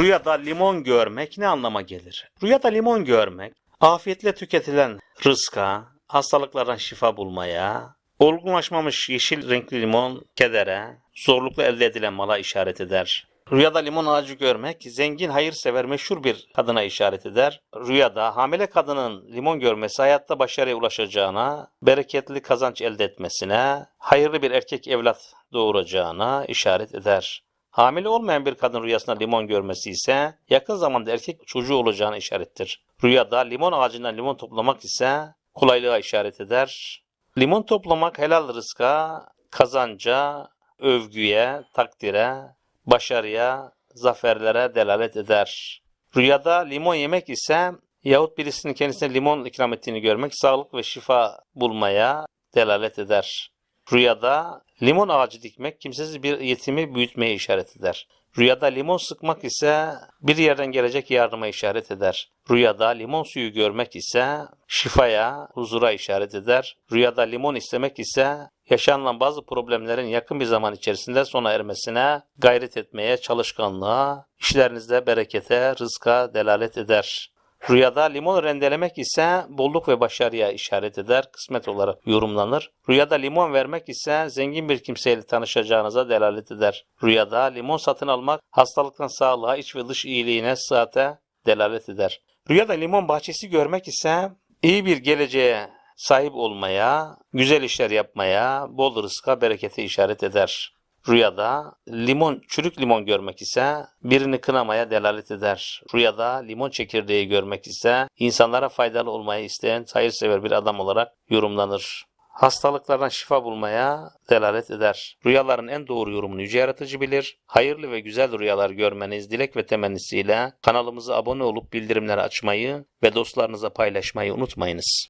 Rüyada limon görmek ne anlama gelir? Rüyada limon görmek, afiyetle tüketilen rızka, hastalıklardan şifa bulmaya, olgunlaşmamış yeşil renkli limon kedere, zorlukla elde edilen mala işaret eder. Rüyada limon ağacı görmek, zengin, hayırsever, meşhur bir kadına işaret eder. Rüyada hamile kadının limon görmesi hayatta başarıya ulaşacağına, bereketli kazanç elde etmesine, hayırlı bir erkek evlat doğuracağına işaret eder. Hamile olmayan bir kadın rüyasında limon görmesi ise yakın zamanda erkek çocuğu olacağına işarettir. Rüyada limon ağacından limon toplamak ise kolaylığa işaret eder. Limon toplamak helal rızka, kazanca, övgüye, takdire, başarıya, zaferlere delalet eder. Rüyada limon yemek ise yahut birisinin kendisine limon ikram ettiğini görmek sağlık ve şifa bulmaya delalet eder. Rüyada limon ağacı dikmek kimsesiz bir yetimi büyütmeye işaret eder. Rüyada limon sıkmak ise bir yerden gelecek yardıma işaret eder. Rüyada limon suyu görmek ise şifaya, huzura işaret eder. Rüyada limon istemek ise yaşanılan bazı problemlerin yakın bir zaman içerisinde sona ermesine gayret etmeye, çalışkanlığa, işlerinizde berekete, rızka delalet eder. Rüyada limon rendelemek ise bolluk ve başarıya işaret eder, kısmet olarak yorumlanır. Rüyada limon vermek ise zengin bir kimseyle tanışacağınıza delalet eder. Rüyada limon satın almak hastalıktan sağlığa, iç ve dış iyiliğine, sıhhate delalet eder. Rüyada limon bahçesi görmek ise iyi bir geleceğe sahip olmaya, güzel işler yapmaya, bol rızka, berekete işaret eder. Rüyada limon, çürük limon görmek ise birini kınamaya delalet eder. Rüyada limon çekirdeği görmek ise insanlara faydalı olmayı isteyen hayırsever bir adam olarak yorumlanır. Hastalıklardan şifa bulmaya delalet eder. Rüyaların en doğru yorumunu yüce yaratıcı bilir. Hayırlı ve güzel rüyalar görmeniz dilek ve temennisiyle kanalımıza abone olup bildirimleri açmayı ve dostlarınıza paylaşmayı unutmayınız.